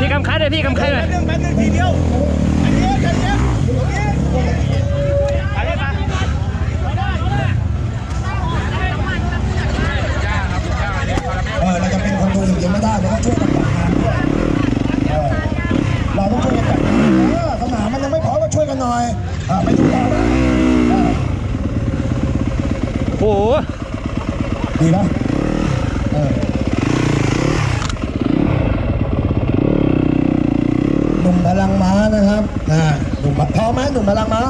พี่กำคัดเลยพี่กำคัดเลยเรื่องแป๊บนึงทีเดียวอันนี้อันนี้ตรงนี้ไปเลยมา เออเราจะเป็นคนดูอย่างเดียวไม่ได้เราต้องช่วยกันจัดงานด้วยเออเราต้องช่วยกันจัดงานเออสนามมันยังไม่พร้อมก็ช่วยกั นหน่อยอ่าไปดูเรานะเออโอ้โหดีนะเออหนุ่มพลังม้านะครับอ่าหนุ่มพร้อมไหมหนุ่มพลังม้า